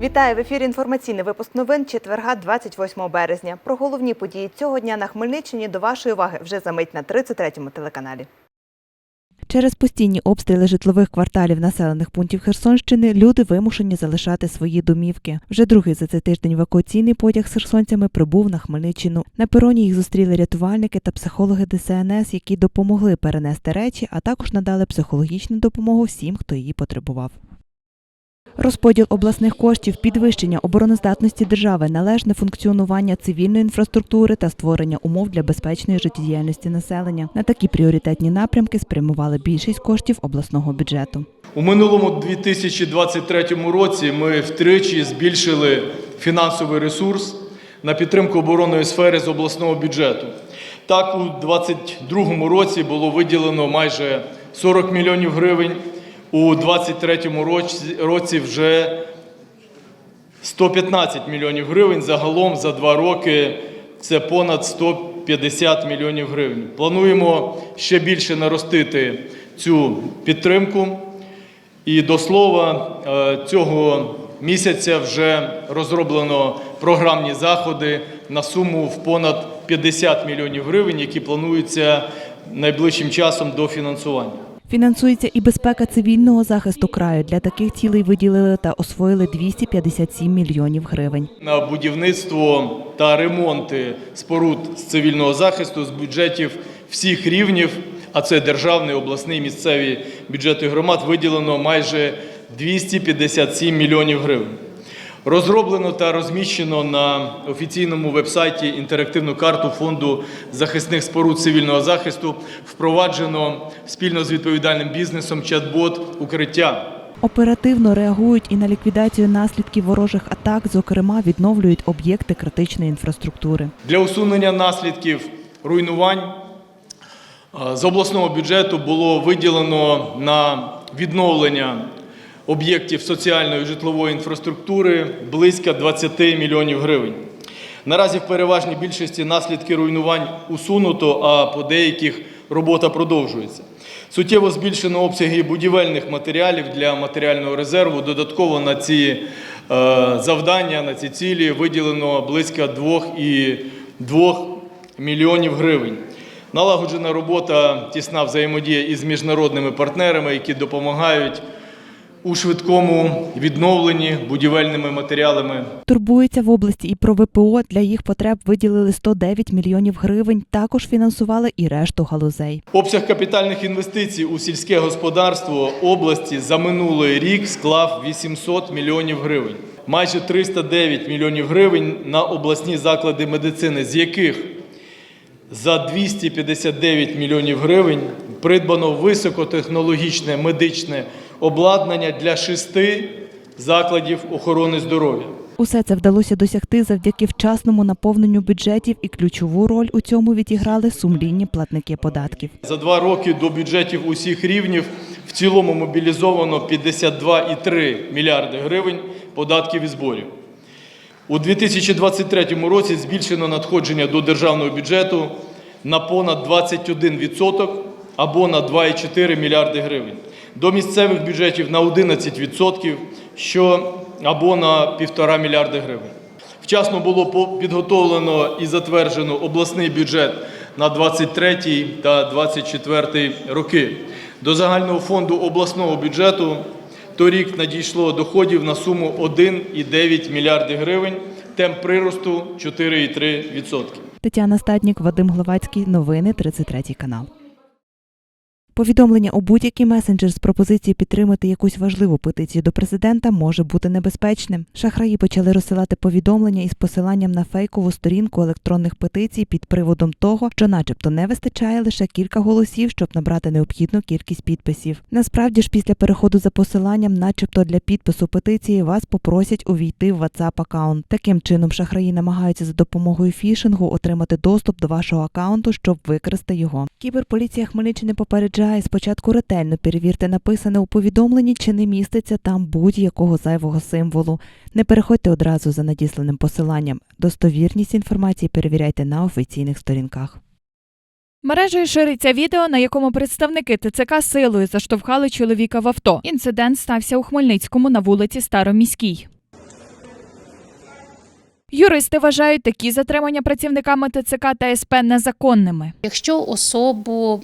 Вітаю в ефірі. Інформаційний випуск новин четверга, 28 березня. Про головні події цього дня на Хмельниччині до вашої уваги вже за мить на 33-му телеканалі. Через постійні обстріли житлових кварталів населених пунктів Херсонщини люди вимушені залишати свої домівки. Вже другий за цей тиждень евакуаційний потяг з херсонцями прибув на Хмельниччину. На пероні їх зустріли рятувальники та психологи ДСНС, які допомогли перенести речі, а також надали психологічну допомогу всім, хто її потребував. Розподіл обласних коштів, підвищення обороноздатності держави, належне функціонування цивільної інфраструктури та створення умов для безпечної життєдіяльності населення. На такі пріоритетні напрямки спрямували більшість коштів обласного бюджету. У минулому 2023 році ми втричі збільшили фінансовий ресурс на підтримку оборонної сфери з обласного бюджету. Так, у 2022 році було виділено майже 40 мільйонів гривень, у 2023 році- вже 115 мільйонів гривень. Загалом за два роки це понад 150 мільйонів гривень. Плануємо ще більше наростити цю підтримку. І до слова, е, цього місяця вже розроблено програмні заходи на суму в понад 50 мільйонів гривень, які плануються найближчим часом до фінансування. Фінансується і безпека цивільного захисту краю. Для таких цілей виділили та освоїли 257 мільйонів гривень. на будівництво та ремонти споруд з цивільного захисту з бюджетів всіх рівнів, а це державний, обласний, місцеві бюджети громад, виділено майже 257 мільйонів гривень. Розроблено та розміщено на офіційному вебсайті інтерактивну карту фонду захисних споруд цивільного захисту. Впроваджено спільно з відповідальним бізнесом чат-бот укриття. Оперативно реагують і на ліквідацію наслідків ворожих атак, зокрема відновлюють об'єкти критичної інфраструктури. Для усунення наслідків руйнувань з обласного бюджету було виділено на відновлення об'єктів соціальної житлової інфраструктури близько 20 мільйонів гривень. Наразі в переважній більшості наслідки руйнувань усунуто, а по деяких робота продовжується. Суттєво збільшено обсяги будівельних матеріалів для матеріального резерву. Додатково на ці е, завдання, на ці цілі виділено близько 2,2 мільйонів гривень. Налагоджена робота, тісна взаємодія із міжнародними партнерами, які допомагають у швидкому відновленні будівельними матеріалами Турбується в області і про ВПО. Для їх потреб виділили 109 мільйонів гривень. Також фінансували і решту галузей. Обсяг капітальних інвестицій у сільське господарство області за минулий рік склав 800 мільйонів гривень. Майже 309 мільйонів гривень на обласні заклади медицини, з яких за 259 мільйонів гривень придбано високотехнологічне медичне обладнання для шести закладів охорони здоров'я. Усе це вдалося досягти завдяки вчасному наповненню бюджетів, і ключову роль у цьому відіграли сумлінні платники податків. За два роки до бюджетів усіх рівнів в цілому мобілізовано 52,3 мільярди гривень податків і зборів. У 2023 році збільшено надходження до державного бюджету на понад 21% або на 2,4 мільярди гривень. До місцевих бюджетів на 11%, що або на 1,5 мільярди гривень. Вчасно було підготовлено і затверджено обласний бюджет на 23 та 24 роки. До загального фонду обласного бюджету торік надійшло доходів на суму 1,9 мільярди гривень, темп приросту 4,3%. Тетяна Стаднік, Вадим Гловацький. Новини 33 канал. Повідомлення у будь-який месенджер з пропозицією підтримати якусь важливу петицію до президента може бути небезпечним. Шахраї почали розсилати повідомлення із посиланням на фейкову сторінку електронних петицій під приводом того, що, начебто, не вистачає лише кілька голосів, щоб набрати необхідну кількість підписів. Насправді ж, після переходу за посиланням, начебто для підпису петиції, вас попросять увійти в WhatsApp аккаунт. Таким чином, шахраї намагаються за допомогою фішингу отримати доступ до вашого аккаунту, щоб використати його. Кіберполіція Хмельниччини попереджає спочатку ретельно перевірте написане у повідомленні, чи не міститься там будь-якого зайвого символу. Не переходьте одразу за надісланим посиланням. Достовірність інформації перевіряйте на офіційних сторінках. Мережею шириться відео, на якому представники ТЦК силою заштовхали чоловіка в авто. Інцидент стався у Хмельницькому на вулиці Староміській. Юристи вважають такі затримання працівниками ТЦК та СП незаконними. Якщо особу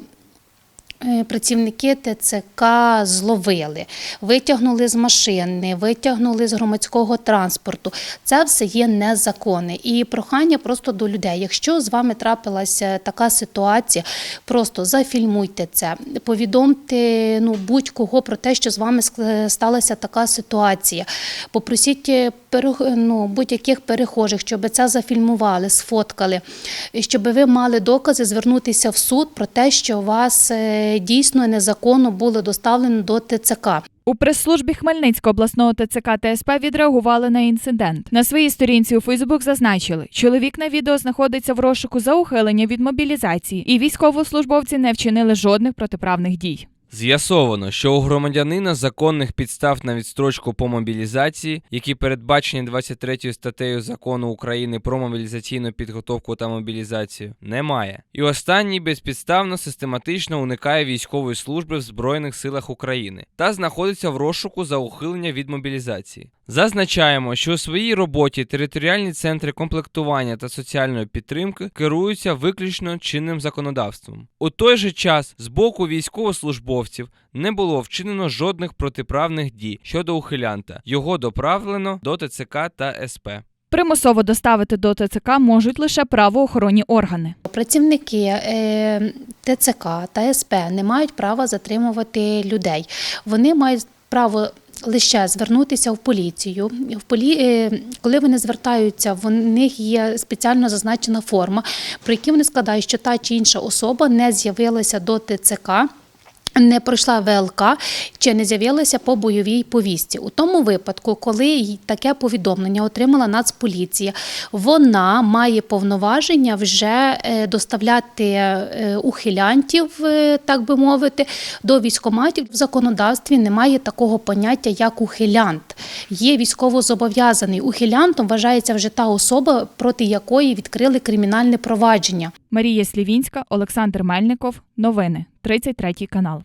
працівники ТЦК зловили, витягнули з машини, витягнули з громадського транспорту, це все є незаконне. І прохання просто до людей. Якщо з вами трапилася така ситуація, просто зафільмуйте це, повідомте ну, будь-кого про те, що з вами сталася така ситуація. Попросіть е, ну, будь-яких перехожих, щоб це зафільмували, сфоткали, щоб ви мали докази звернутися в суд про те, що вас е, дійсно незаконно було доставлені до ТЦК. У прес-службі Хмельницького обласного ТЦК ТСП відреагували на інцидент. На своїй сторінці у Фейсбук зазначили, чоловік на відео знаходиться в розшуку за ухилення від мобілізації, і військовослужбовці не вчинили жодних протиправних дій. З'ясовано, що у громадянина законних підстав на відстрочку по мобілізації, які передбачені 23 статтею закону України про мобілізаційну підготовку та мобілізацію, немає. І останній безпідставно систематично уникає військової служби в Збройних силах України та знаходиться в розшуку за ухилення від мобілізації. Зазначаємо, що у своїй роботі територіальні центри комплектування та соціальної підтримки керуються виключно чинним законодавством. У той же час з боку військовослужбовців не було вчинено жодних протиправних дій щодо ухилянта. Його доправлено до ТЦК та СП. Примусово доставити до ТЦК можуть лише правоохоронні органи. Працівники е, ТЦК та СП не мають права затримувати людей. Вони мають право. Лише звернутися в поліцію. В полі... е, Коли вони звертаються, в них є спеціально зазначена форма, про які вони складають, що та чи інша особа не з'явилася до ТЦК. Не пройшла ВЛК чи не з'явилася по бойовій повістці. У тому випадку, коли таке повідомлення отримала Нацполіція, вона має повноваження вже е, доставляти е, ухилянтів, е, так би мовити, до військоматів. В законодавстві немає такого поняття, як ухилянт. Є військовозобов'язаний ухилянтом, вважається вже та особа, проти якої відкрили кримінальне провадження. Марія Слівінська, Олександр Мельников. Новини. 33 канал.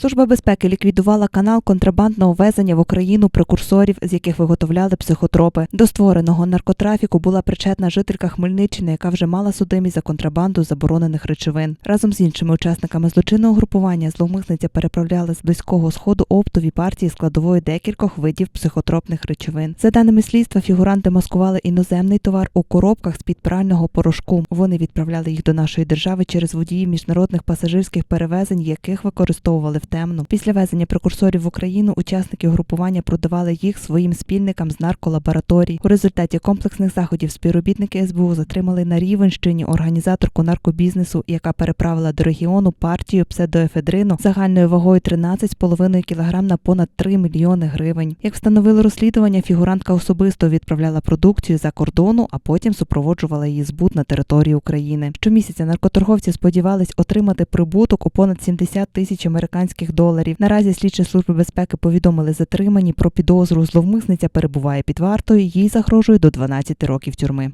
Служба безпеки ліквідувала канал контрабандного ввезення в Україну прекурсорів, з яких виготовляли психотропи. До створеного наркотрафіку була причетна жителька Хмельниччини, яка вже мала судимість за контрабанду заборонених речовин. Разом з іншими учасниками злочинного групування зловмисниця переправляла з близького сходу оптові партії складової декількох видів психотропних речовин. За даними слідства, фігуранти маскували іноземний товар у коробках з під прального порошку. Вони відправляли їх до нашої держави через водіїв міжнародних пасажирських перевезень, яких використовували в темну. Після везення прекурсорів в Україну учасники групування продавали їх своїм спільникам з нарколабораторій. У результаті комплексних заходів співробітники СБУ затримали на Рівенщині організаторку наркобізнесу, яка переправила до регіону партію псевдоефедрину загальною вагою 13,5 кг на понад 3 мільйони гривень. Як встановило розслідування, фігурантка особисто відправляла продукцію за кордону, а потім супроводжувала її збут на території України. Щомісяця наркоторговці сподівались отримати прибуток у понад 70 тисяч американських доларів. Наразі слідчі служби безпеки повідомили затримані про підозру. Зловмисниця перебуває під вартою. Їй загрожує до 12 років тюрми.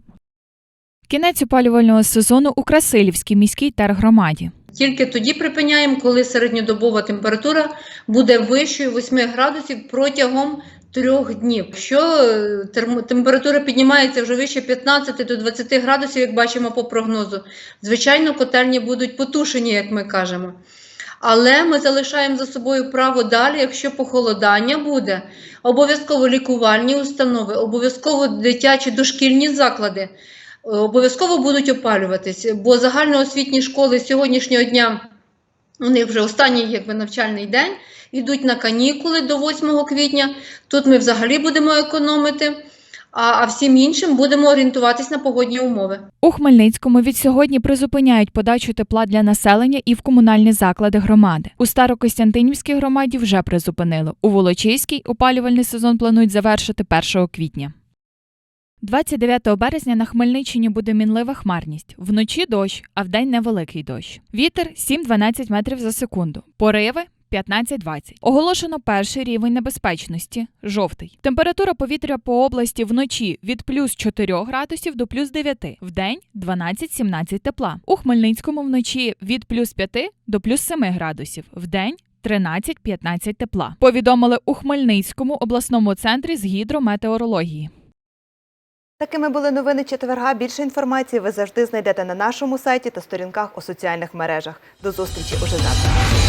Кінець опалювального сезону у Красилівській міській тергромаді. Тільки тоді припиняємо, коли середньодобова температура буде вищою 8 градусів протягом трьох днів. Якщо е, температура піднімається вже вище 15 до 20 градусів, як бачимо по прогнозу, звичайно, котельні будуть потушені, як ми кажемо. Але ми залишаємо за собою право далі, якщо похолодання буде, обов'язково лікувальні установи, обов'язково дитячі дошкільні заклади е, обов'язково будуть опалюватись, бо загальноосвітні школи сьогоднішнього дня у них вже останній якби, навчальний день, йдуть на канікули до 8 квітня. Тут ми взагалі будемо економити, а, всім іншим будемо орієнтуватись на погодні умови. У Хмельницькому від сьогодні призупиняють подачу тепла для населення і в комунальні заклади громади. У Старокостянтинівській громаді вже призупинили. У Волочиській опалювальний сезон планують завершити 1 квітня. 29 березня на Хмельниччині буде мінлива хмарність. Вночі дощ, а вдень невеликий дощ. Вітер 7-12 метрів за секунду. Пориви 15-20. Оголошено перший рівень небезпечності жовтий. Температура повітря по області вночі від плюс 4 градусів до плюс 9, вдень 12-17 тепла. У Хмельницькому вночі від плюс 5 до плюс 7 градусів, вдень 13-15 тепла. Повідомили у Хмельницькому обласному центрі з гідрометеорології. Такими були новини четверга. Більше інформації ви завжди знайдете на нашому сайті та сторінках у соціальних мережах. До зустрічі уже завтра.